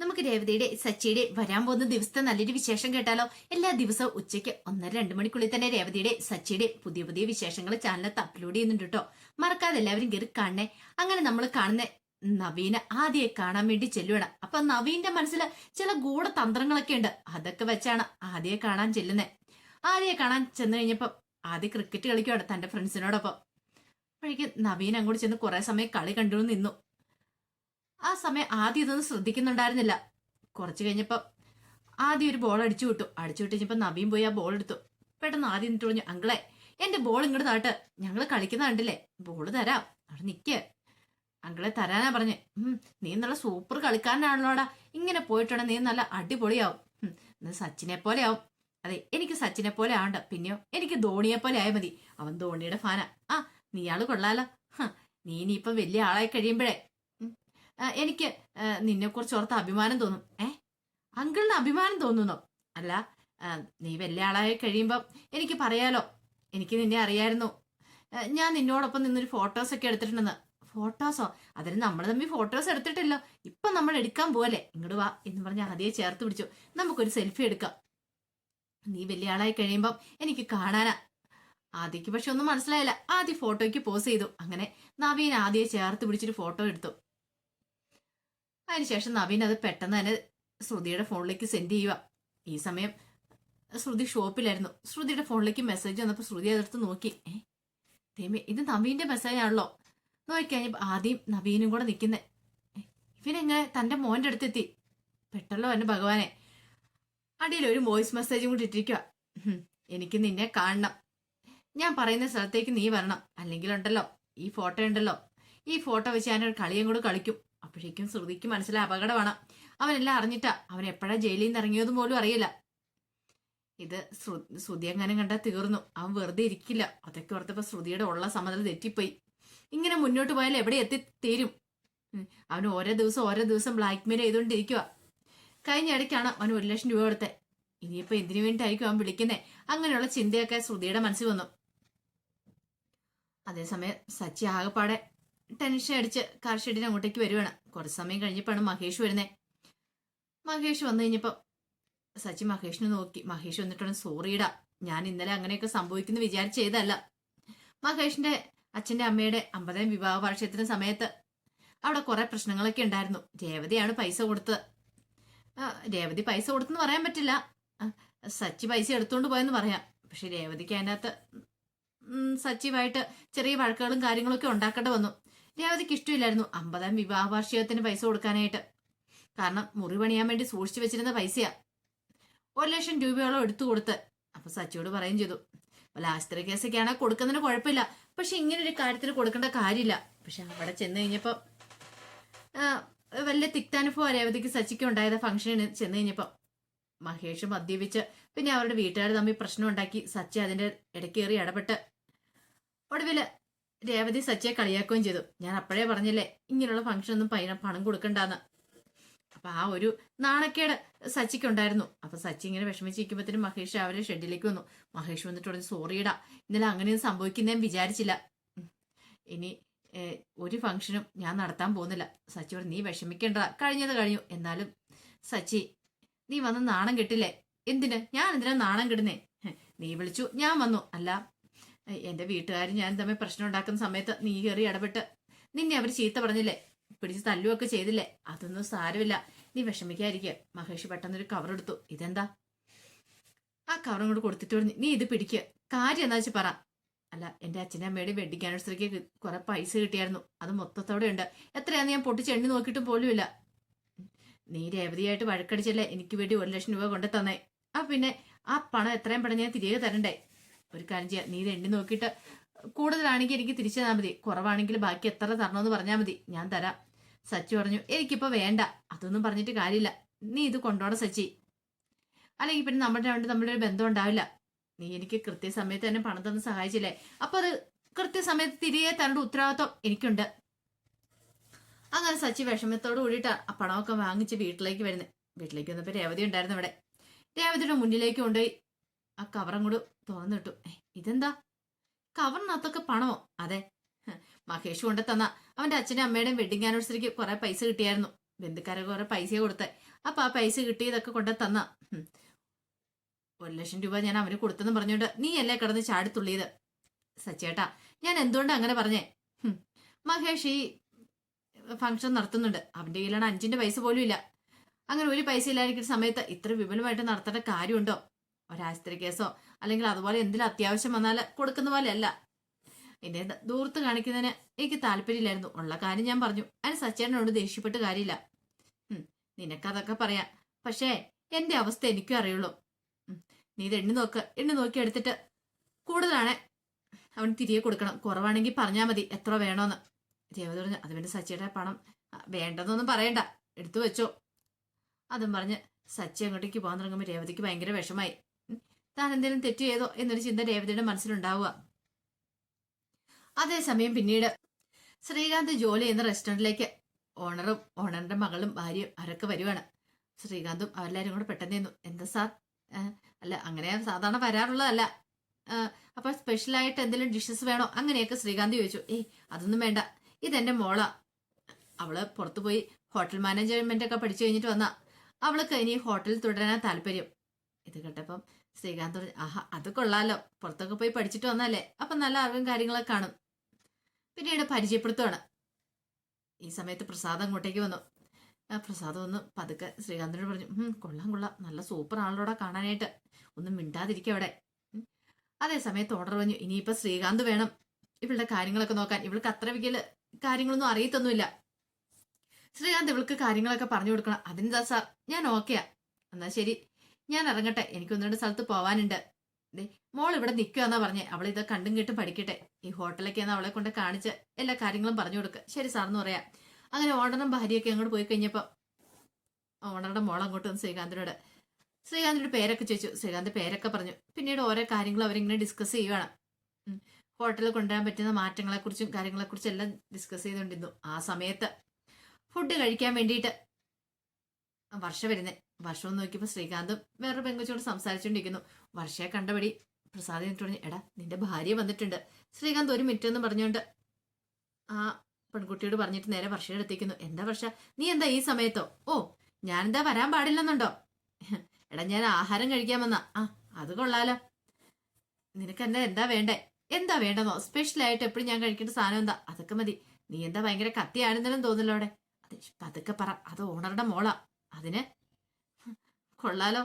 നമുക്ക് രേവതിയുടെ സച്ചിയുടെ വരാൻ പോകുന്ന ദിവസത്തെ നല്ലൊരു വിശേഷം കേട്ടാലോ? എല്ലാ ദിവസവും ഉച്ചയ്ക്ക് ഒന്നര രണ്ട് മണിക്കുള്ളിൽ തന്നെ രേവതിയുടെ സച്ചിയുടെ പുതിയ പുതിയ വിശേഷങ്ങൾ ചാനലത്ത് അപ്ലോഡ് ചെയ്യുന്നുണ്ട് കേട്ടോ മറക്കാതെ എല്ലാവരും കയറി കാണണേ. അങ്ങനെ നമ്മൾ കാണുന്ന നവീന ആദ്യം കാണാൻ വേണ്ടി ചെല്ലുവാണ്. അപ്പൊ നവീന്റെ മനസ്സിൽ ചില ഗൂഢതന്ത്രങ്ങളൊക്കെ ഉണ്ട്. അതൊക്കെ വെച്ചാണ് ആദ്യം കാണാൻ ചെല്ലുന്നത് ആദ്യം കാണാൻ ചെന്ന് കഴിഞ്ഞപ്പോ ആദ്യം ക്രിക്കറ്റ് കളിക്കുവാണ് തന്റെ ഫ്രണ്ട്സിനോടൊപ്പം അപ്പോഴേക്കും നവീൻ അങ്ങോട്ട് ചെന്ന് കുറെ സമയം കളി കണ്ടു നിന്നു. ആ സമയം ആദ്യം ഇതൊന്നും ശ്രദ്ധിക്കുന്നുണ്ടായിരുന്നില്ല. കുറച്ച് കഴിഞ്ഞപ്പോൾ ആദ്യം ഒരു ബോൾ അടിച്ചു വിട്ടു. അടിച്ചു വിട്ട് കഴിഞ്ഞപ്പോൾ നവീൻ പോയി ആ ബോൾ എടുത്തു. പെട്ടെന്ന് ആദ്യം എന്നിട്ട് പറഞ്ഞു അങ്കിളെ എന്റെ ബോൾ ഇങ്ങോട്ട് താട്ട് ഞങ്ങൾ കളിക്കുന്ന കണ്ടില്ലേ? ബോൾ തരാം. അവിടെ നിക്ക്. അങ്കിളെ തരാനാ പറഞ്ഞ്. നീ നല്ല സൂപ്പർ കളിക്കാരനാണല്ലോടാ. ഇങ്ങനെ പോയിട്ടുണ്ടെങ്കിൽ നീ നല്ല അടിപൊളിയാവും. നീ സച്ചിനെ പോലെ ആവും. അതെ എനിക്ക് സച്ചിനെ പോലെ ആവണ്ട. പിന്നെയോ എനിക്ക് ധോണിയെ പോലെ ആയാൽ മതി. അവൻ ധോണിയുടെ ഫാനാ ആ. നീയാൾ കൊള്ളാലോ. ഹ, നീ ഇനിയിപ്പം വലിയ ആളായി കഴിയുമ്പോഴേ എനിക്ക് നിന്നെക്കുറിച്ച് ഓർത്ത് അഭിമാനം തോന്നും. ഏ? അങ്കിളിന് അഭിമാനം തോന്നുന്നു? അല്ല നീ വലിയ ആളായി കഴിയുമ്പം എനിക്ക് പറയാലോ. എനിക്ക് നിന്നെ അറിയായിരുന്നു. ഞാൻ നിന്നോടൊപ്പം നിന്നൊരു ഫോട്ടോസ് ഒക്കെ എടുത്തിട്ടുണ്ടെന്ന്. ഫോട്ടോസോ? അതിന് നമ്മൾ തമ്മിൽ ഫോട്ടോസ് എടുത്തിട്ടില്ല. ഇപ്പൊ നമ്മൾ എടുക്കാൻ പോലെ ഇങ്ങോട്ട് വാ എന്ന് പറഞ്ഞ് ആദ്യം ചേർത്ത് പിടിച്ചു. നമുക്കൊരു സെൽഫി എടുക്കാം. നീ വലിയ ആളായി കഴിയുമ്പം എനിക്ക് കാണാനാ. ആദ്യക്ക് പക്ഷെ ഒന്നും മനസ്സിലായില്ല. ആദ്യം ഫോട്ടോയ്ക്ക് പോസ് ചെയ്തു. അങ്ങനെ നവീൻ ആദ്യം ചേർത്ത് പിടിച്ചൊരു ഫോട്ടോ എടുത്തു. അതിനുശേഷം നവീൻ അത് പെട്ടെന്ന് തന്നെ ശ്രുതിയുടെ ഫോണിലേക്ക് സെൻഡ് ചെയ്യുക ഈ സമയം ശ്രുതി ഷോപ്പിലായിരുന്നു. ശ്രുതിയുടെ ഫോണിലേക്ക് മെസ്സേജ് വന്നപ്പോൾ ശ്രുതി അതെടുത്ത് നോക്കി. ഏ ഇത് നവീന്റെ മെസ്സേജ് ആണല്ലോ. നോക്കിക്കഴിഞ്ഞപ്പോൾ ആദ്യം നവീനും കൂടെ നിൽക്കുന്നേ ഇവനെങ്ങനെ തന്റെ മോന്റെ അടുത്തെത്തി? പെട്ടല്ലോ എന്റെ ഭഗവാനെ. അടിയിൽ ഒരു വോയിസ് മെസ്സേജും കൂടി ഇട്ടിരിക്കുക എനിക്ക് നിന്നെ കാണണം. ഞാൻ പറയുന്ന സ്ഥലത്തേക്ക് നീ വരണം. അല്ലെങ്കിൽ ഉണ്ടല്ലോ ഈ ഫോട്ടോ ഉണ്ടല്ലോ. ഈ ഫോട്ടോ വെച്ച് ഞാനൊരു കളിയും കൂടെ കളിക്കും. അപ്പോഴേക്കും ശ്രുതിക്ക് മനസ്സിലായ അപകടമാണ്. അവനെല്ലാം അറിഞ്ഞിട്ടാ. അവൻ എപ്പോഴാ ജയിലിൽ നിന്ന് ഇറങ്ങിയതും പോലും അറിയില്ല. ഇത് ശ്രു- ശ്രുതി അങ്ങനെ കണ്ടാൽ തീർന്നു. അവൻ വെറുതെ ഇരിക്കില്ല. അതൊക്കെ ഓർത്തപ്പോ ശ്രുതിയുടെ ഉള്ള സമനില തെറ്റിപ്പോയി. ഇങ്ങനെ മുന്നോട്ട് പോയാൽ എവിടെ എത്തി തീരും? അവന് ഓരോ ദിവസം ഓരോ ദിവസം ബ്ലാക്ക്മെയിൽ ചെയ്തുകൊണ്ടിരിക്കുക കഴിഞ്ഞ ഇടയ്ക്കാണ് അവന് ഒരു ലക്ഷം രൂപ കൊടുത്തത് ഇനിയിപ്പോ എന്തിനു വേണ്ടിയിട്ടായിരിക്കും അവൻ വിളിക്കുന്നത് അങ്ങനെയുള്ള ചിന്തയൊക്കെ ശ്രുതിയുടെ മനസ്സിൽ വന്നു. അതേസമയം സച്ചി ആകെപ്പാടെ ടെൻഷൻ അടിച്ച് കാർ ഷെഡിന് അങ്ങോട്ടേക്ക് വരുവാണ്. കുറച്ച് സമയം കഴിഞ്ഞപ്പോഴാണ് മഹേഷ് വരുന്നേ. മഹേഷ് വന്നു കഴിഞ്ഞപ്പോൾ സച്ചി മഹേഷിനെ നോക്കി. മഹേഷ് വന്നിട്ടാണ് സോറിയിടാ ഞാൻ ഇന്നലെ അങ്ങനെയൊക്കെ സംഭവിക്കുന്നു വിചാരിച്ച് ചെയ്തല്ല മഹേഷിന്റെ അച്ഛന്റെ അമ്മയുടെ അമ്പതാം വിവാഹ വാർഷികത്തിന് സമയത്ത് അവിടെ കുറെ പ്രശ്നങ്ങളൊക്കെ ഉണ്ടായിരുന്നു. രേവതിയാണ് പൈസ കൊടുത്തത് രേവതി പൈസ കൊടുത്തെന്ന് പറയാൻ പറ്റില്ല. സച്ചി പൈസ എടുത്തുകൊണ്ട് പോയെന്ന് പറയാം. പക്ഷെ രേവതിക്ക് അതിനകത്ത് സച്ചിയുമായിട്ട് ചെറിയ വഴക്കുകളും കാര്യങ്ങളൊക്കെ ഉണ്ടാക്കേണ്ടി വന്നു. രേവതിക്ക് ഇഷ്ടമില്ലായിരുന്നു. അമ്പതാം വിവാഹ വാർഷികത്തിന് പൈസ കൊടുക്കാനായിട്ട്. കാരണം മുറി പണിയാൻ വേണ്ടി സൂക്ഷിച്ചു വെച്ചിരുന്ന പൈസയാ. ഒരു ലക്ഷം രൂപയോളം എടുത്തു കൊടുത്ത്. അപ്പൊ സച്ചിയോട് പറയും ചെയ്തു. ലാസ്റ്ററി കേസൊക്കെയാണെ കൊടുക്കുന്നതിന് കുഴപ്പമില്ല. പക്ഷെ ഇങ്ങനെ ഒരു കാര്യത്തിന് കൊടുക്കേണ്ട കാര്യമില്ല. പക്ഷെ അവിടെ ചെന്ന് കഴിഞ്ഞപ്പോ ആ, വലിയ തിക്താനുഭവം രേവതിക്ക് സച്ചിക്ക് ഉണ്ടായത് ഫംഗ്ഷന് ചെന്ന് കഴിഞ്ഞപ്പോ. മഹേഷ് മദ്യപിച്ച് പിന്നെ അവരുടെ വീട്ടുകാർ തമ്മിൽ പ്രശ്നം ഉണ്ടാക്കി സച്ചി അതിന്റെ ഇടയ്ക്കേറി ഇടപെട്ട്. ഒടുവിൽ രേവതി സച്ചിയെ കളിയാക്കുകയും ചെയ്തു. ഞാൻ അപ്പോഴേ പറഞ്ഞില്ലേ ഇങ്ങനെയുള്ള ഫംഗ്ഷൻ ഒന്നും പൈന- പണം കൊടുക്കണ്ടെന്ന്. അപ്പൊ ആ ഒരു നാണക്കേട് സച്ചിക്കുണ്ടായിരുന്നു. അപ്പൊ സച്ചി ഇങ്ങനെ വിഷമിച്ചിരിക്കുമ്പോഴത്തേനും മഹേഷ് അവരെ ഷെഡിലേക്ക് വന്നു. മഹേഷ് വന്നിട്ട് പറഞ്ഞു സോറിയിടാ ഇന്നലെ അങ്ങനെയൊന്നും സംഭവിക്കുന്നേം വിചാരിച്ചില്ല. ഇനി ഒരു ഫംഗ്ഷനും ഞാൻ നടത്താൻ പോകുന്നില്ല. സച്ചി പറഞ്ഞു നീ വിഷമിക്കേണ്ട കഴിഞ്ഞത് കഴിഞ്ഞു. എന്നാലും സച്ചി നീ വന്ന് നാണം കെട്ടില്ലേ? എന്തിന്? ഞാൻ എന്തിനാ നാണം കെടുന്നേ? നീ വിളിച്ചു. ഞാൻ വന്നു. അല്ല എന്റെ വീട്ടുകാർ ഞാൻ തമ്മിൽ പ്രശ്നം ഉണ്ടാക്കുന്ന സമയത്ത് നീ കയറി ഇടപെട്ട്. നിന്നെ അവർ ചീത്ത പറഞ്ഞില്ലേ? പിടിച്ച് തല്ലുമൊക്കെ ചെയ്തില്ലേ? അതൊന്നും സാരമില്ല. നീ വിഷമിക്കാതിരിക്കുക മഹേഷ് പെട്ടെന്നൊരു കവർ എടുത്തു. ഇതെന്താ? ആ കവറും കൂടെ കൊടുത്തിട്ട് പറഞ്ഞു നീ ഇത് പിടിക്കുക കാര്യം എന്താ വെച്ച് പറ. അല്ല എന്റെ അച്ഛന്റെ അമ്മയുടെ വെഡിങ് ആനിവേഴ്സറിക്ക് കുറെ പൈസ കിട്ടിയായിരുന്നു. അത് മൊത്തത്തോടെ ഉണ്ട്. എത്രയാന്ന് ഞാൻ പൊട്ടിച്ച് എണ്ണി നോക്കിയിട്ടും പോലുമില്ല. നീ രേവതിയായിട്ട് വഴക്കടിച്ചല്ലേ? എനിക്ക് വേണ്ടി ഒരു ലക്ഷം രൂപ കൊണ്ടു തന്നേ ആ പിന്നെ ആ പണം എത്രയും പണം ഞാൻ തിരികെ തരണ്ടേ? ഒരു കാര്യം ചെയ്യാം. നീ ഇത് നോക്കിയിട്ട് കൂടുതലാണെങ്കിൽ എനിക്ക് തിരിച്ചു തന്നാൽ മതി. കുറവാണെങ്കിൽ ബാക്കി എത്ര തരണമെന്ന് പറഞ്ഞാൽ മതി. ഞാൻ തരാം. സച്ചി പറഞ്ഞു എനിക്കിപ്പോൾ വേണ്ട. അതൊന്നും പറഞ്ഞിട്ട് കാര്യമില്ല. നീ ഇത് കൊണ്ടോടെ സച്ചി. അല്ലെങ്കിൽ പിന്നെ നമ്മുടെ രണ്ട് തമ്മിലൊരു ബന്ധം ഉണ്ടാവില്ല. നീ എനിക്ക് കൃത്യസമയത്ത് തന്നെ പണം തന്ന് സഹായിച്ചില്ലേ? അപ്പോൾ അത് കൃത്യസമയത്ത് തിരികെ തരേണ്ട ഉത്തരവാദിത്വം എനിക്കുണ്ട്. അങ്ങനെ സച്ചി വിഷമത്തോട് കൂടിയിട്ടാണ് ആ പണമൊക്കെ വാങ്ങിച്ച് വീട്ടിലേക്ക് വരുന്നത് വീട്ടിലേക്ക് വന്നപ്പോൾ രേവതി ഉണ്ടായിരുന്നു ഇവിടെ. രേവതിയുടെ മുന്നിലേക്ക് കൊണ്ടുപോയി. ആ കവറും കൂടെ തുറന്നിട്ടു. ഇതെന്താ? കവറിനകത്തൊക്കെ പണമോ? അതെ. മഹേഷ് കൊണ്ടു തന്ന. അവന്റെ അച്ഛനും അമ്മയുടെയും വെഡിങ് ആനിവേഴ്സറിക്ക് കുറെ പൈസ കിട്ടിയായിരുന്നു. ബന്ധുക്കാരെ കുറെ പൈസ കൊടുത്തേ. അപ്പൊ ആ പൈസ കിട്ടിയതൊക്കെ കൊണ്ട് തന്ന. ഒരു ലക്ഷം രൂപ ഞാൻ അവന് കൊടുത്തെന്ന് പറഞ്ഞോണ്ട് നീ അല്ലേ കിടന്ന് ചാടിത്തുള്ളിയത് സച്ചേട്ടാ ഞാൻ എന്തുകൊണ്ട് അങ്ങനെ പറഞ്ഞേ. മഹേഷ് ഈ ഫംഗ്ഷൻ നടത്തുന്നുണ്ട്. അവന്റെ കയ്യിലാണ് അഞ്ചിന്റെ പൈസ പോലും ഇല്ല അങ്ങനെ ഒരു പൈസ ഇല്ലായിരിക്കുന്ന സമയത്ത് ഇത്ര വിപുലമായിട്ട് നടത്തേണ്ട കാര്യമുണ്ടോ? ഒരാശുപത്രി കേസോ അല്ലെങ്കിൽ അതുപോലെ എന്തെങ്കിലും അത്യാവശ്യം വന്നാൽ കൊടുക്കുന്ന പോലെ അല്ല എന്നെ ദൂർത്ത് കാണിക്കുന്നതിന് എനിക്ക് താല്പര്യമില്ലായിരുന്നു. ഉള്ള കാര്യം ഞാൻ പറഞ്ഞു. അതിന് സച്ചേട്ടനോട് ദേഷ്യപ്പെട്ട് കാര്യമില്ല. നിനക്കതൊക്കെ പറയാം. പക്ഷേ എന്റെ അവസ്ഥ എനിക്കും അറിയുള്ളൂ. നീ ഇത് എണ്ണി നോക്ക്. എണ്ണി നോക്കി എടുത്തിട്ട് കൂടുതലാണ് അവൻ തിരികെ കൊടുക്കണം. കുറവാണെങ്കിൽ പറഞ്ഞാൽ മതി എത്ര വേണോന്ന്. ദേവത പറഞ്ഞു അത് വേണ്ടി സച്ചിയുടെ പണം. വേണ്ടെന്നൊന്നും പറയണ്ട. എടുത്തു വെച്ചോ. അതും പറഞ്ഞ് സച്ചി അങ്ങോട്ടേക്ക് പോകാൻ തുടങ്ങുമ്പോൾ രേവതിക്ക് ഭയങ്കര വിഷമായി. താൻ എന്തെങ്കിലും തെറ്റു ചെയ്തോ എന്നൊരു ചിന്ത രേവതിയുടെ മനസ്സിലുണ്ടാവുക. അതേസമയം പിന്നീട് ശ്രീകാന്ത് ജോലി ചെയ്യുന്ന റെസ്റ്റോറന്റിലേക്ക് ഓണറും ഓണറിന്റെ മകളും ഭാര്യയും അവരൊക്കെ വരുവാണ്. ശ്രീകാന്തും അവരെല്ലാവരും കൂടെ പെട്ടെന്ന് ചെന്നു. എന്താ സാർ അല്ല അങ്ങനെ സാധാരണ വരാറുള്ളതല്ല. അപ്പോൾ സ്പെഷ്യലായിട്ട് എന്തെങ്കിലും ഡിഷസ് വേണോ? അങ്ങനെയൊക്കെ ശ്രീകാന്ത് ചോദിച്ചു. ഏയ് അതൊന്നും വേണ്ട. ഇതെന്റെ മോളാ. അവൾ പുറത്തു പോയി ഹോട്ടൽ മാനേജ്മെന്റ് ഒക്കെ പഠിച്ചു കഴിഞ്ഞിട്ട് വന്ന. അവൾക്ക് ഇനി ഹോട്ടലിൽ തുടരാനാ താല്പര്യം. ഇത് കേട്ടപ്പം ശ്രീകാന്ത് പറഞ്ഞു ആഹാ അത് കൊള്ളാലോ. പുറത്തൊക്കെ പോയി പഠിച്ചിട്ട് വന്നാലേ അപ്പൊ നല്ല അറിവും കാര്യങ്ങളൊക്കെ കാണും. പിന്നീട് പരിചയപ്പെടുത്തുവാണ്. ഈ സമയത്ത് പ്രസാദ് അങ്ങോട്ടേക്ക് വന്നു. പ്രസാദ് ഒന്ന് പതുക്കെ ശ്രീകാന്തിനോട് പറഞ്ഞു കൊള്ളാം കൊള്ളാം. നല്ല സൂപ്പർ ആളോടെ കാണാനായിട്ട്. ഒന്നും മിണ്ടാതിരിക്കും അവിടെ. അതേ സമയത്ത് ഓർഡർ പറഞ്ഞു ഇനിയിപ്പോ ശ്രീകാന്ത് വേണം. ഇവളുടെ കാര്യങ്ങളൊക്കെ നോക്കാൻ. ഇവൾക്ക് അത്ര വലിയ കാര്യങ്ങളൊന്നും അറിയത്തൊന്നുമില്ല. ശ്രീകാന്ത് ഇവൾക്ക് കാര്യങ്ങളൊക്കെ പറഞ്ഞു കൊടുക്കണം. അതിനെന്താ സാർ? ഞാൻ ഓക്കെയാ എന്നാ ശരി. ഞാൻ ഇറങ്ങട്ടെ. എനിക്ക് ഒന്ന് രണ്ട് സ്ഥലത്ത് പോവാനുണ്ട്. മോൾ ഇവിടെ നിൽക്കുവാന്നാ പറഞ്ഞേ. അവൾ ഇത് കണ്ടും കേട്ടും പഠിക്കട്ടെ. ഈ ഹോട്ടലൊക്കെ ആണ് അവളെ കൊണ്ട് കാണിച്ച് എല്ലാ കാര്യങ്ങളും പറഞ്ഞു കൊടുക്കുക ശരി സാറെന്ന് പറയാം. അങ്ങനെ ഓണറും ഭാര്യയൊക്കെ അങ്ങോട്ട് പോയി കഴിഞ്ഞപ്പോൾ ഓണറുടെ മോൾ അങ്ങോട്ട് വന്ന് ശ്രീകാന്തിനോട് ശ്രീകാന്തിന്റെ പേരൊക്കെ ചോദിച്ചു. ശ്രീകാന്ത് പേരൊക്കെ പറഞ്ഞു. പിന്നീട് ഓരോ കാര്യങ്ങളും അവരിങ്ങനെ ഡിസ്കസ് ചെയ്യുവാണ്. ഉം. ഹോട്ടലിൽ കൊണ്ടുവരാൻ പറ്റുന്ന മാറ്റങ്ങളെക്കുറിച്ചും കാര്യങ്ങളെക്കുറിച്ചും എല്ലാം ഡിസ്കസ് ചെയ്തുകൊണ്ടിരുന്നു. ആ സമയത്ത് ഫുഡ് കഴിക്കാൻ വേണ്ടിയിട്ട് വർഷം വരുന്നേ. വർഷം നോക്കിയപ്പോൾ ശ്രീകാന്തും വേറൊരു പെങ്കുച്ചോട് സംസാരിച്ചുകൊണ്ടിരിക്കുന്നു വർഷയെ കണ്ടപടി പ്രസാദ് എന്നിട്ട് പറഞ്ഞു എടാ നിന്റെ ഭാര്യ വന്നിട്ടുണ്ട്. ശ്രീകാന്ത് ഒരു മിനിറ്റ് എന്ന് പറഞ്ഞുകൊണ്ട് ആ പെൺകുട്ടിയോട് പറഞ്ഞിട്ട് നേരെ വർഷയുടെ അടുത്തേക്കുന്നു. എന്താ വർഷ നീ എന്താ ഈ സമയത്തോ? ഓ ഞാൻ എന്താ വരാൻ പാടില്ലെന്നുണ്ടോ? എടാ ഞാൻ ആഹാരം കഴിക്കാൻ വന്ന. ആ അത് കൊള്ളാലോ. നിനക്ക് എന്താ എന്താ വേണ്ടേ? എന്താ വേണ്ടെന്നോ? സ്പെഷ്യൽ ആയിട്ട് എപ്പോഴും ഞാൻ കഴിക്കേണ്ട സാധനം എന്താ? അതൊക്കെ മതി. നീ എന്താ ഭയങ്കര കത്തിയാണെന്നെല്ലാം തോന്നല്ലോ അവിടെ. അത് പതുക്കെ പറ. അത് ഓണറുടെ മോളാ. അതിന് കൊള്ളാലോ.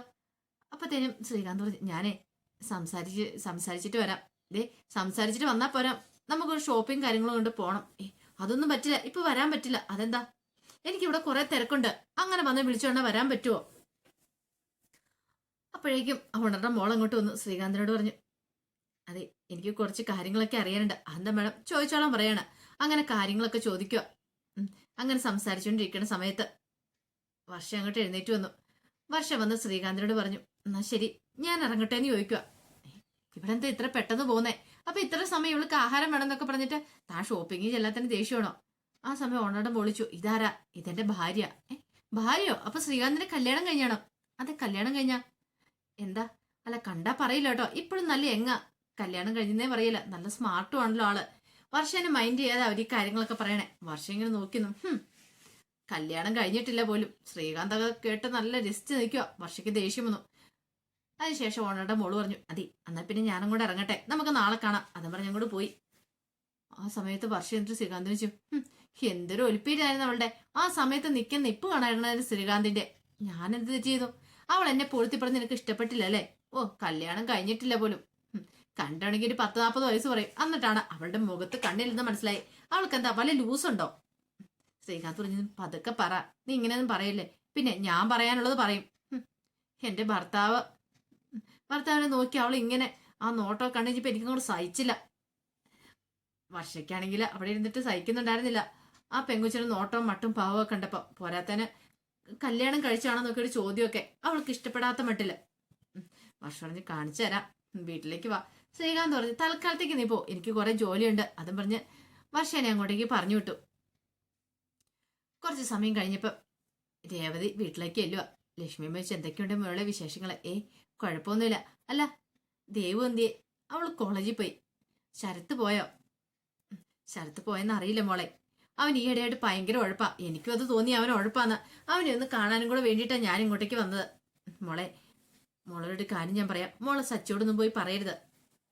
അപ്പത്തേനും ശ്രീകാന്ത് പറഞ്ഞു ഞാനേ സംസാരിച്ച് സംസാരിച്ചിട്ട് വരാം. ദേ സംസാരിച്ചിട്ട് വന്നാൽ പോരാ. നമുക്കൊരു ഷോപ്പിംഗ് കാര്യങ്ങളും കൊണ്ട് പോണം. ഏ അതൊന്നും പറ്റില്ല. ഇപ്പൊ വരാൻ പറ്റില്ല. അതെന്താ? എനിക്കിവിടെ കുറെ തിരക്കുണ്ട്. അങ്ങനെ വന്ന് വിളിച്ചോണ്ട വരാൻ പറ്റുമോ അപ്പോഴേക്കും ഉണർന്ന മോൾ അങ്ങോട്ട് വന്നു. ശ്രീകാന്തിനോട് പറഞ്ഞു അതെ എനിക്ക് കുറച്ച് കാര്യങ്ങളൊക്കെ അറിയാനുണ്ട്. അതെന്താ മേഡം? ചോദിച്ചോളാൻ പറയാണ്. അങ്ങനെ കാര്യങ്ങളൊക്കെ ചോദിക്കുക അങ്ങനെ സംസാരിച്ചുകൊണ്ടിരിക്കുന്ന സമയത്ത് വർഷം അങ്ങോട്ട് എഴുന്നേറ്റ് വന്നു. വർഷ വന്ന് ശ്രീകാന്തിനോട് പറഞ്ഞു എന്നാ ശരി ഞാൻ ഇറങ്ങട്ടെ എന്ന് ചോദിക്കുക ഇവിടെ എന്താ ഇത്ര പെട്ടെന്ന് പോകുന്നേ അപ്പൊ ഇത്ര സമയം ഇവൾക്ക് ആഹാരം വേണമെന്നൊക്കെ പറഞ്ഞിട്ട് താൻ ഷോപ്പിംഗ് ചെല്ലാത്തതിന് ദേഷ്യമാണോ? ആ സമയം ഓണറുടെ വിളിച്ചു ഇതാരാ? ഇതെന്റെ ഭാര്യ. ഏ ഭാര്യയോ? അപ്പൊ ശ്രീകാന്തിന്റെ കല്യാണം കഴിഞ്ഞാണോ? അതെ കല്യാണം കഴിഞ്ഞാ. എന്താ? അല്ല കണ്ടാ പറയില്ല കേട്ടോ. ഇപ്പോഴും നല്ല എങ്ങ? കല്യാണം കഴിഞ്ഞേ പറയില്ല. നല്ല സ്മാർട്ടും ആണല്ലോ ആൾ. വർഷേനെ മൈൻഡ് ചെയ്യാതെ അവർ ഈ കാര്യങ്ങളൊക്കെ പറയണേ. വർഷം ഇങ്ങനെ നോക്കുന്നു. കല്യാണം കഴിഞ്ഞിട്ടില്ല പോലും. ശ്രീകാന്ത് ഒക്കെ കേട്ട് നല്ല രസിച്ച് നിൽക്കുക വർഷയ്ക്ക് ദേഷ്യം വന്നു. അതിനുശേഷം ഓണറുടെ മോൾ പറഞ്ഞു അതി എന്നാ പിന്നെ ഞാനും കൂടെ ഇറങ്ങട്ടെ. നമുക്ക് നാളെ കാണാം. അതും പറഞ്ഞു അങ്ങോട്ട് പോയി. ആ സമയത്ത് വർഷ എന്നിട്ട് ശ്രീകാന്ത് വെച്ചു എന്തൊരു ഒലിപ്പീരായിരുന്നു അവളുടെ. ആ സമയത്ത് നിൽക്കുന്ന ഇപ്പ് കാണായിരുന്നു ശ്രീകാന്തിന്റെ ഞാൻ എന്ത് ചെയ്തു? അവൾ എന്നെ പൊഴുത്തി പറഞ്ഞ് നിനക്ക് ഇഷ്ടപ്പെട്ടില്ല അല്ലേ? ഓ കല്യാണം കഴിഞ്ഞിട്ടില്ല പോലും. കണ്ടാണെങ്കിൽ ഒരു പത്ത് നാൽപ്പത് വയസ്സ് പറയും. എന്നിട്ടാണ് അവളുടെ മുഖത്ത് കണ്ണിലെന്ന് മനസ്സിലായി. അവൾക്ക് എന്താ വല്ല ലൂസ് ഉണ്ടോ? ശ്രീകാന്ത് പറഞ്ഞു പതുക്കെ പറ. നീ ഇങ്ങനെയൊന്നും പറയല്ലേ? പിന്നെ ഞാൻ പറയാനുള്ളത് പറയും. എന്റെ ഭർത്താവ് ഭർത്താവിനെ നോക്കി അവൾ ഇങ്ങനെ ആ നോട്ടോ കണ്ണിച്ചിപ്പോ എനിക്കും കൂടെ സഹിച്ചില്ല. വർഷയ്ക്കാണെങ്കിൽ അവിടെ ഇരുന്നിട്ട് സഹിക്കുന്നുണ്ടായിരുന്നില്ല. ആ പെങ്കുച്ചിന് നോട്ടവും മട്ടും പാവമൊക്കെ കണ്ടപ്പോൾ പോരാത്തന് കല്യാണം കഴിച്ചാണോ നോക്കിയൊരു ചോദ്യമൊക്കെ അവൾക്ക് ഇഷ്ടപ്പെടാത്ത മട്ടിൽ. വർഷ പറഞ്ഞ് കാണിച്ചു തരാം. വീട്ടിലേക്ക് വാ. ശ്രീകാന്ത് പറഞ്ഞു തൽക്കാലത്തേക്ക് നീ പോ. എനിക്ക് കുറേ ജോലിയുണ്ട്. അതും പറഞ്ഞ് വർഷനെ അങ്ങോട്ടേക്ക് പറഞ്ഞു വിട്ടു. കുറച്ച് സമയം കഴിഞ്ഞപ്പോൾ രേവതി വീട്ടിലേക്ക് എല്ലുക ലക്ഷ്മി വെച്ച് എന്തൊക്കെയുണ്ട് മോളെ വിശേഷങ്ങൾ ഏ കുഴപ്പമൊന്നുമില്ല. അല്ല ദേവു എന്തിയെ? അവൾ കോളേജിൽ പോയി. ശരത്ത് പോയോ? ശരത്ത് പോയെന്ന് അറിയില്ല മോളെ. അവൻ ഈയിടെയായിട്ട് ഭയങ്കര ഉഴപ്പാ. എനിക്കും അത് തോന്നി അവൻ ഉഴപ്പാന്ന്. അവനെ ഒന്ന് കാണാനും കൂടെ വേണ്ടിയിട്ടാണ് ഞാൻ ഇങ്ങോട്ടേക്ക് വന്നത്. മോളെ മോളോട് കാര്യം ഞാൻ പറയാം. മോളെ സച്ചിയോടൊന്നും പോയി പറയരുത്.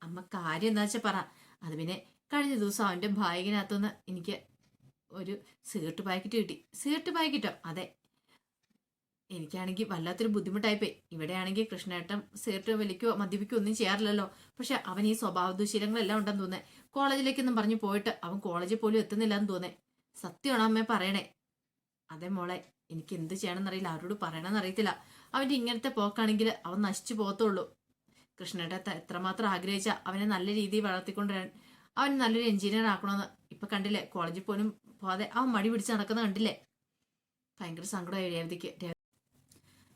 അമ്മ കാര്യം എന്താ വെച്ചാൽ പറ. അത് പിന്നെ കഴിഞ്ഞ ദിവസം അവന്റെ ഭായകനകത്തുനിന്ന് എനിക്ക് ഒരു സിഗരറ്റ് പാക്കറ്റ് കിട്ടി. സിഗരറ്റ് പാക്കറ്റോ അതെ. എനിക്കാണെങ്കിൽ വല്ലാത്തൊരു ബുദ്ധിമുട്ടായിപ്പോയി. ഇവിടെയാണെങ്കിൽ കൃഷ്ണേട്ടൻ സിഗരറ്റ് വലിക്കുകയോ മദ്യപിക്കുകയോ ഒന്നും ചെയ്യാറില്ലല്ലോ. പക്ഷെ അവൻ ഈ സ്വഭാവ ദുശീലങ്ങളെല്ലാം ഉണ്ടെന്ന് തോന്നേ കോളേജിലേക്കൊന്നും പറഞ്ഞു പോയിട്ട് അവൻ കോളേജിൽ പോലും എത്തുന്നില്ല എന്ന് തോന്നേ സത്യമാണോ അമ്മേ പറയണേ? അതെ മോളെ എനിക്ക് എന്ത് ചെയ്യണമെന്നറിയില്ല. ആരോട് പറയണമെന്ന് അറിയത്തില്ല. അവന്റെ ഇങ്ങനത്തെ പോക്കാണെങ്കിൽ അവൻ നശിച്ചു പോകത്തുള്ളൂ. കൃഷ്ണേട്ട എത്രമാത്രം ആഗ്രഹിച്ച അവനെ നല്ല രീതിയിൽ വളർത്തിക്കൊണ്ടുവരാൻ അവൻ നല്ലൊരു എഞ്ചിനീയർ ആക്കണമെന്ന് ഇപ്പം കണ്ടില്ലേ കോളേജിൽ പോലും പോവാതെ അവൻ മടി പിടിച്ച് നടക്കുന്ന കണ്ടില്ലേ? ഭയങ്കര സങ്കടമായി രേവതിക്ക്.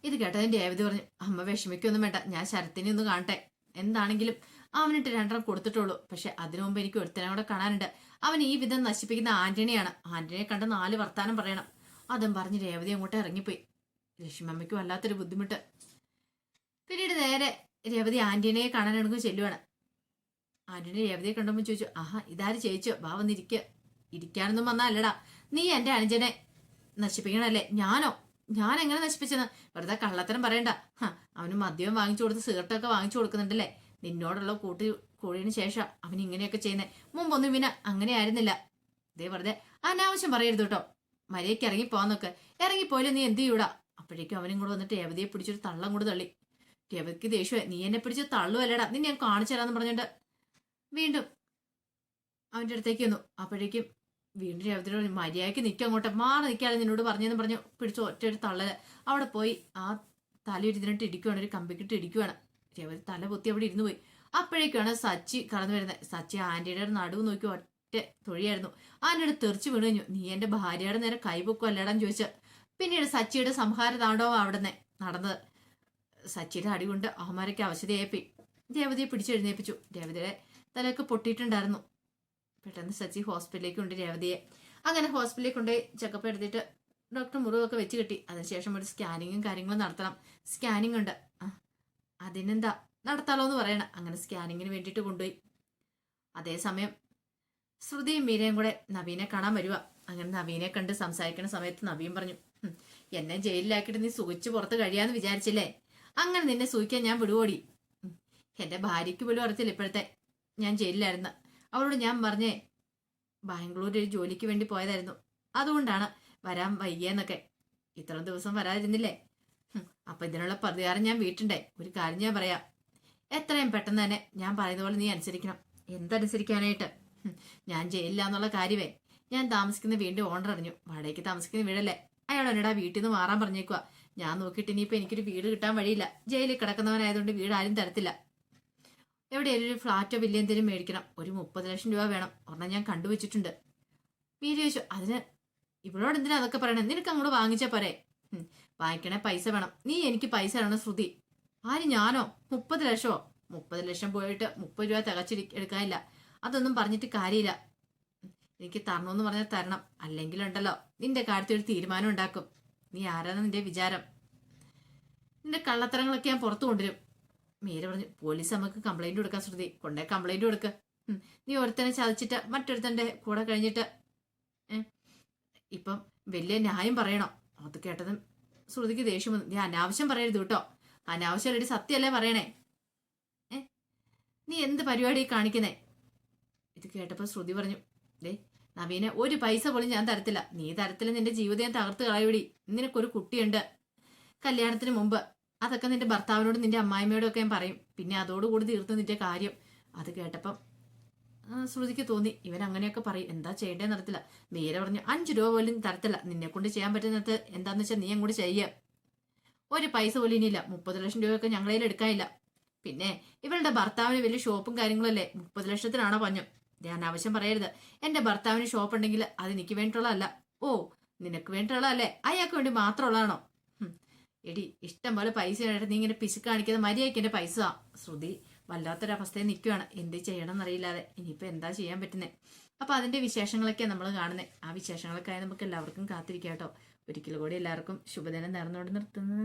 ഇത് കേട്ടതിന് രേവതി പറഞ്ഞു അമ്മ വിഷമിക്കൊന്നും വേണ്ട ഞാൻ ശരത്തിനെ ഒന്ന് കാണട്ടെ. എന്താണെങ്കിലും അവനിട്ട് രണ്ടെണ്ണം കൊടുത്തിട്ടുള്ളൂ. പക്ഷെ അതിനു മുമ്പ് എനിക്ക് ഒരുത്തനെ കൂടെ കാണാനുണ്ട്. അവൻ ഈ വിധം നശിപ്പിക്കുന്ന ആന്റണിയാണ്. ആന്റണിയെ കണ്ട് നാല് വർത്താനം പറയണം. അതും പറഞ്ഞ് രേവതി അങ്ങോട്ട് ഇറങ്ങിപ്പോയി. ലക്ഷ്മമ്മയ്ക്ക് വല്ലാത്തൊരു ബുദ്ധിമുട്ട്. പിന്നീട് നേരെ രേവതി ആന്റണിയെ കാണാനെടുക്കും ചെല്ലുവാണ്. ആന്റണി രേവതിയെ കണ്ടുമ്പോൾ ചോദിച്ചു ആഹാ ഇതാര് ചേച്ചോ? വാ വന്നിരിക്കുക ഇരിക്കാനൊന്നും വന്നാലടാ നീ എന്റെ അനുജനെ നശിപ്പിക്കണല്ലേ? ഞാനോ? ഞാൻ എങ്ങനെ നശിപ്പിച്ചെന്ന്? വെറുതെ കള്ളത്തരം പറയണ്ട. അവന് മദ്യം വാങ്ങിച്ചു കൊടുത്ത് സിഗരറ്റൊക്കെ വാങ്ങിച്ചു കൊടുക്കുന്നുണ്ടല്ലേ? നിന്നോടുള്ള കൂട്ടി കൂടിയതിനു ശേഷം അവൻ ഇങ്ങനെയൊക്കെ ചെയ്യുന്നത് മുമ്പൊന്നും പിന്നെ അങ്ങനെ ആയിരുന്നില്ല. ഇതേ വെറുതെ അനാവശ്യം പറയരുത് കേട്ടോ. മര്യാദയ്ക്ക് ഇറങ്ങി പോവാന്നൊക്കെ ഇറങ്ങിപ്പോയില്ല നീ എന്ത് ചെയ്യൂടാ? അപ്പോഴേക്കും അവനും കൂടെ വന്നിട്ട് രേവതിയെ പിടിച്ചൊരു തള്ളം കൂടെ തള്ളി. രേവതിക്ക് ദേഷ്യമേ നീ എന്നെ പിടിച്ച് തള്ളുവല്ലടാ. നീ ഞാൻ കാണിച്ചു തരാന്ന് പറഞ്ഞിട്ട് വീണ്ടും അവന്റെ അടുത്തേക്ക് വന്നു. അപ്പോഴേക്കും വീണ്ടും രേവതിയോട് മര്യാദയ്ക്ക് നിൽക്കും അങ്ങോട്ട്. മാറി നിൽക്കാതെ നിന്നോട് പറഞ്ഞെന്ന് പറഞ്ഞു പിടിച്ചു ഒറ്റ ഒരു തള്ളൽ അവിടെ പോയി. ആ തല ഇരുന്നിട്ട് ഇടിക്കുവാണ് ഒരു കമ്പിക്കിട്ട് ഇടിക്കുവാണ്. രേവതി തല പൊത്തി അവിടെ ഇരുന്ന് പോയി. അപ്പോഴേക്കാണ് സച്ചി കടന്നു വരുന്നത്. സച്ചി ആന്റിയുടെ നടുവ് നോക്കി ഒറ്റ തൊഴിയായിരുന്നു. ആന്റിയുടെ തെറിച്ച് വീണ് കഴിഞ്ഞു. നീ എന്റെ ഭാര്യയുടെ നേരെ കൈപൊക്കും അല്ലടാന്ന് ചോദിച്ച. പിന്നീട് സച്ചിയുടെ സംഹാര താണ്ഡവം അവിടെ നടന്നത്. സച്ചിയുടെ അടി കൊണ്ട് അഹമാരയ്ക്ക് അവശതയായിപ്പോയി. രേവതിയെ പിടിച്ചെഴുന്നേൽപ്പിച്ചു രേവതിയുടെ തലയൊക്കെ പൊട്ടിയിട്ടുണ്ടായിരുന്നു. പെട്ടെന്ന് സച്ചി ഹോസ്പിറ്റലിലേക്ക് കൊണ്ട് രേവതിയെ. അങ്ങനെ ഹോസ്പിറ്റലിൽ കൊണ്ട് ചെക്കപ്പ് എടുത്തിട്ട് ഡോക്ടർ മുറിവൊക്കെ വെച്ച് കിട്ടി. അതിനുശേഷം ഒരു സ്കാനിങ്ങും കാര്യങ്ങളും നടത്തണം. സ്കാനിങ് ഉണ്ട്. അതിനെന്താ? നടത്താലോ എന്ന് പറയണം. അങ്ങനെ സ്കാനിങ്ങിന് വേണ്ടിയിട്ട് കൊണ്ടുപോയി. അതേസമയം ശ്രുതിയും മീരയും കൂടെ നവീനെ കാണാൻ വരുക അങ്ങനെ നവീനെ കണ്ട് സംസാരിക്കുന്ന സമയത്ത് നവീൻ പറഞ്ഞു എന്നെ ജയിലിലാക്കിയിട്ട് നീ സുഖിച്ച് പുറത്ത് കഴിയാന്ന് വിചാരിച്ചില്ലേ? അങ്ങനെ നിന്നെ സൂഹിക്കാൻ ഞാൻ വിടുവോടി? എന്റെ ഭാര്യയ്ക്ക് പോലും അറിയത്തില്ല ഇപ്പോഴത്തെ. ഞാൻ ജയിലിലായിരുന്നു. അവളോട് ഞാൻ പറഞ്ഞേ ബാംഗ്ലൂരിൽ ഒരു ജോലിക്ക് വേണ്ടി പോയതായിരുന്നു. അതുകൊണ്ടാണ് വരാൻ വയ്യെന്നൊക്കെ. ഇത്ര ദിവസം വരാതിരുന്നില്ലേ? അപ്പൊ ഇതിനുള്ള പ്രതികാരം ഞാൻ വീട്ടുണ്ടേ. ഒരു കാര്യം ഞാൻ പറയാം. എത്രയും പെട്ടെന്ന് തന്നെ ഞാൻ പറയുന്ന പോലെ നീ അനുസരിക്കണം. എന്തനുസരിക്കാനായിട്ട്? ഞാൻ ജയിലില്ല എന്നുള്ള കാര്യമേ. ഞാൻ താമസിക്കുന്ന വീട് ഓണർ അറിഞ്ഞു. വാടകയ്ക്ക് താമസിക്കുന്ന വീടല്ലേ? അയാൾ എന്നോട് ആ വീട്ടിൽ നിന്ന് മാറാൻ പറഞ്ഞേക്കുക ഞാൻ നോക്കിയിട്ട് ഇനിയിപ്പോ എനിക്കൊരു വീട് കിട്ടാൻ വഴിയില്ല. ജയിലിൽ കിടക്കുന്നവനായതുകൊണ്ട് വീട് ആരും തരത്തില്ല. എവിടെയെങ്കിലും ഒരു ഫ്ലാറ്റോ വലിയ എന്തെങ്കിലും മേടിക്കണം. ഒരു മുപ്പത് ലക്ഷം രൂപ വേണം. ഒരെണ്ണം ഞാൻ കണ്ടുവച്ചിട്ടുണ്ട്. വീര് ചോദിച്ചു അതിന് ഇവളോട് എന്തിനാ അതൊക്കെ പറയണേ? നിനക്ക് അങ്ങോട്ട് വാങ്ങിച്ചാ പോരെ. ഉം, വാങ്ങിക്കണേ പൈസ വേണം. നീ എനിക്ക് പൈസ തരണം ശ്രുതി? ആര് ഞാനോ? മുപ്പത് ലക്ഷമോ? മുപ്പത് ലക്ഷം പോയിട്ട് മുപ്പത് രൂപ തികച്ചിരി എടുക്കാനില്ല. അതൊന്നും പറഞ്ഞിട്ട് കാര്യമില്ല. എനിക്ക് തരണമെന്ന് പറഞ്ഞാൽ തരണം. അല്ലെങ്കിലുണ്ടല്ലോ. നിന്റെ കാര്യത്തിൽ ഒരു തീരുമാനം ഉണ്ടാക്കും. നീ ആരാന്ന് നിന്റെ വിചാരം? നിന്റെ കള്ളത്തരങ്ങളൊക്കെ ഞാൻ പുറത്തു കൊണ്ടുവരും. മീര പറഞ്ഞു പോലീസ് നമുക്ക് കംപ്ലൈന്റ് കൊടുക്കാൻ ശ്രുതി. കൊണ്ടേ കംപ്ലൈന്റ് കൊടുക്ക്. നീ ഒരുത്തനെ ചതിച്ചിട്ട് മറ്റൊരുത്തന്റെ കൂടെ കഴിഞ്ഞിട്ട് ഇപ്പം വലിയ ന്യായം പറയണം. അത് കേട്ടതും ശ്രുതിക്ക് ദേഷ്യം വന്നു. നീ അനാവശ്യം പറയരുത് കേട്ടോ. അനാവശ്യം അല്ലടി സത്യമല്ലേ പറയണേ? നീ എന്ത് പരിപാടി കാണിക്കുന്നേ? ഇത് കേട്ടപ്പോൾ ശ്രുതി പറഞ്ഞു ദേ നവീനെ ഒരു പൈസ പോലും ഞാൻ തരത്തില്ല. നീ തരത്തില്ല നിന്റെ ജീവിതം ഞാൻ തകർത്ത് കളയൂടി നിനക്കൊരു കുട്ടിയുണ്ട്. കല്യാണത്തിന് മുമ്പ് അതൊക്കെ നിന്റെ ഭർത്താവിനോടും നിന്റെ അമ്മായിമ്മയോടും ഒക്കെ ഞാൻ പറയും. പിന്നെ അതോടുകൂടി തീർത്ത് നിന്റെ കാര്യം. അത് കേട്ടപ്പം ശ്രുതിക്ക് തോന്നി. ഇവൻ അങ്ങനെയൊക്കെ പറയും. എന്താ ചെയ്യേണ്ടതെന്ന് നടത്തില്ല മീര പറഞ്ഞു അഞ്ചു രൂപ പോലും തരത്തില്ല. നിന്നെ കൊണ്ട് ചെയ്യാൻ പറ്റുന്നത് എന്താന്ന് വെച്ചാൽ നീ അങ്ങോട്ട് ചെയ്യുക ഒരു പൈസ പോലും ഇനിയില്ല. മുപ്പത് ലക്ഷം രൂപയൊക്കെ ഞങ്ങളതിൽ എടുക്കാനില്ല. പിന്നെ ഇവളുടെ ഭർത്താവിന് വലിയ ഷോപ്പും കാര്യങ്ങളല്ലേ? മുപ്പത് ലക്ഷത്തിനാണോ പറഞ്ഞു ഞാൻ ആവശ്യം പറയരുത്. എന്റെ ഭർത്താവിന് ഷോപ്പ് ഉണ്ടെങ്കിൽ അത് എനിക്ക് വേണ്ടിയിട്ടുള്ളതല്ല. ഓ നിനക്ക് വേണ്ടിയിട്ടുള്ളതല്ലേ? അയാൾക്ക് വേണ്ടി മാത്രമുള്ളതാണോ. എടി ഇഷ്ടം പോലെ പൈസ ആയിട്ട് നീ ഇങ്ങനെ പിശു കാണിക്കുന്ന മര്യാദയ്ക്ക് എന്റെ പൈസ ശ്രുതി വല്ലാത്തൊരവസ്ഥയിൽ നിൽക്കുകയാണ് എന്ത് ചെയ്യണം എന്നറിയില്ലാതെ ഇനിയിപ്പോൾ എന്താ ചെയ്യാൻ പറ്റുന്നത് അപ്പോൾ അതിന്റെ വിശേഷങ്ങളൊക്കെ നമ്മൾ കാണുന്നത് ആ വിശേഷങ്ങളൊക്കെ നമുക്ക് എല്ലാവർക്കും കാത്തിരിക്കാം കേട്ടോ. ഒരിക്കൽ കൂടി എല്ലാവർക്കും ശുഭദിനം നേർന്നുകൊണ്ട് നിർത്തുന്നത്